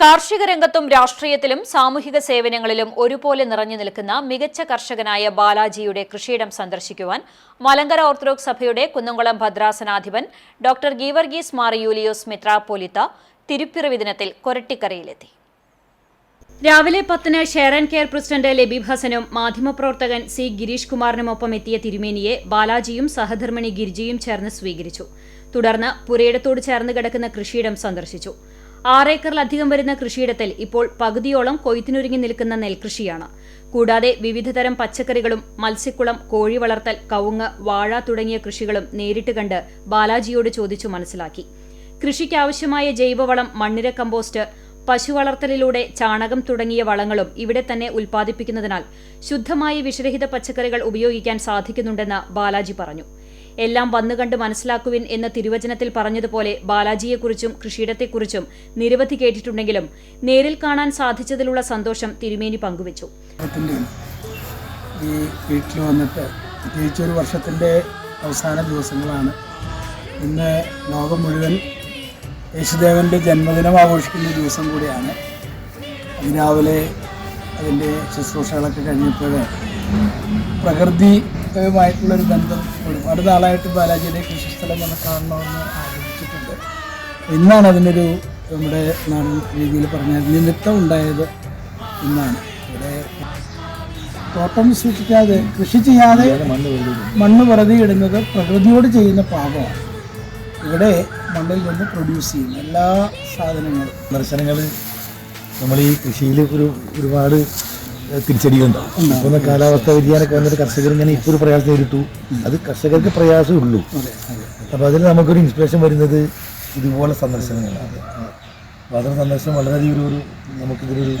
കാർഷിക രംഗത്തും രാഷ്ട്രീയത്തിലും സാമൂഹിക സേവനങ്ങളിലും ഒരുപോലെ നിറഞ്ഞു നിൽക്കുന്ന മികച്ച കർഷകനായ ബാലാജിയുടെ കൃഷിയിടം സന്ദർശിക്കുവാൻ മലങ്കര ഓർത്തഡോക്സ് സഭയുടെ കുന്നംകുളം ഭദ്രാസനാധിപൻ ഡോക്ടർ ഗീവർഗീസ് മാർ യൂലിയോസ് മെത്രാപ്പോലിത്ത തിരുപ്പിറവി ദിനത്തിൽ കൊരട്ടിക്കരയിലെത്തി. രാവിലെ പത്തിന് share and care president Labeeb ഹസനും മാധ്യമപ്രവർത്തകൻ സി ഗിരീഷ് കുമാറിനുമൊപ്പം എത്തിയ തിരുമേനിയെ ബാലാജിയും സഹധർമ്മിണി ഗിരിജയും ചേർന്ന് സ്വീകരിച്ചു. തുടർന്ന് പുരയിടത്തോട് ചേർന്ന് കിടക്കുന്ന കൃഷിയിടം സന്ദർശിച്ചു. ആറേക്കറിലധികം വരുന്ന കൃഷിയിടത്തിൽ ഇപ്പോൾ പകുതിയോളം കൊയ്ത്തിനൊരുങ്ങി നിൽക്കുന്ന നെൽകൃഷിയാണ്. കൂടാതെ വിവിധതരം പച്ചക്കറികളും മത്സ്യക്കുളം കോഴി വളർത്തൽ കവുങ്ങ് വാഴ തുടങ്ങിയ കൃഷികളും നേരിട്ട് കണ്ട് ബാലാജിയോട് ചോദിച്ചു മനസ്സിലാക്കി. കൃഷിക്കാവശ്യമായ ജൈവവളം മണ്ണിര കമ്പോസ്റ്റ് പശു വളർത്തലിലൂടെ ചാണകം തുടങ്ങിയ വളങ്ങളും ഇവിടെ തന്നെ ഉൽപ്പാദിപ്പിക്കുന്നതിനാൽ ശുദ്ധമായ വിഷരഹിത പച്ചക്കറികൾ ഉപയോഗിക്കാൻ സാധിക്കുന്നുണ്ടെന്ന് ബാലാജി പറഞ്ഞു. എല്ലാം വന്നു വന്നുകണ്ട് മനസ്സിലാക്കുവിൻ എന്ന തിരുവചനത്തിൽ പറഞ്ഞതുപോലെ ബാലാജിയെക്കുറിച്ചും കൃഷിയിടത്തെക്കുറിച്ചും നിരവധി കേട്ടിട്ടുണ്ടെങ്കിലും നേരിൽ കാണാൻ സാധിച്ചതിലുള്ള സന്തോഷം തിരുമേനി പങ്കുവച്ചു. ഈ വീട്ടിൽ വന്നിട്ട് പ്രത്യേകിച്ച് വർഷത്തിന്റെ അവസാന ദിവസങ്ങളാണ്. ഇന്ന് ലോകം മുഴുവൻ യേശുദേവന്റെ ജന്മദിനം ആഘോഷിക്കുന്ന ദിവസം കൂടിയാണ്. അതിരാവിലെ അതിന്റെ ശുശ്രൂഷകളൊക്കെ കഴിഞ്ഞപ്പോൾ പ്രകൃതിയുമായിട്ടുള്ളൊരു ബന്ധം ഒരുപാട് നാളായിട്ട് ബാലാജിയുടെ കൃഷിസ്ഥലം നമ്മൾ കാണണമെന്ന് ആഗ്രഹിച്ചിട്ടുണ്ട്. എന്നാണ് അതിനൊരു നമ്മുടെ നാടൻ രീതിയിൽ പറഞ്ഞാൽ നിമിത്തം ഉണ്ടായത് ഇന്നാണ് ഇവിടെ തോട്ടം സൂക്ഷിക്കാതെ കൃഷി ചെയ്യാതെ മണ്ണ് വെറുതെ ഇടുന്നത് പ്രകൃതിയോട് ചെയ്യുന്ന പാപമാണ്. ഇവിടെ മണ്ണിൽ നിന്ന് പ്രൊഡ്യൂസ് ചെയ്യുന്ന എല്ലാ സാധനങ്ങളും. ദർശനങ്ങൾ നമ്മൾ ഈ കൃഷിയിൽ ഒരു ഒരുപാട് തിരിച്ചടികളുണ്ടാവും ഇപ്പം കാലാവസ്ഥ വ്യതിയാനമൊക്കെ വന്നിട്ട് കർഷകർ ഇങ്ങനെ ഇപ്പോൾ ഒരു പ്രയാസം നേരിട്ടു. അത് കർഷകർക്ക് പ്രയാസം ഉള്ളൂ. അപ്പോൾ അതിൽ നമുക്കൊരു ഇൻസ്പിറേഷൻ വരുന്നത് ഇതുപോലെ സന്ദർശനങ്ങളാണ്. അപ്പോൾ അതൊരു സന്ദർശനം വളരെയധികം ഒരു നമുക്കിതിലൊരു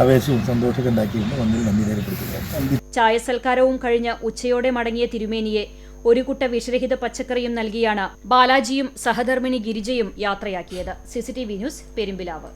ആവേശവും സന്തോഷമൊക്കെ ഉണ്ടാക്കിയിട്ടുണ്ട്. നന്ദി നന്ദി രേഖപ്പെടുത്തുകയാണ്. ചായ സൽക്കാരവും കഴിഞ്ഞ് ഉച്ചയോടെ മടങ്ങിയ തിരുമേനിയെ ഒരു കുട്ട വിഷരഹിത പച്ചക്കറിയും നൽകിയാണ് ബാലാജിയും സഹധർമ്മിണി ഗിരിജയും യാത്രയാക്കിയത്. CCTV news Perumpilavu.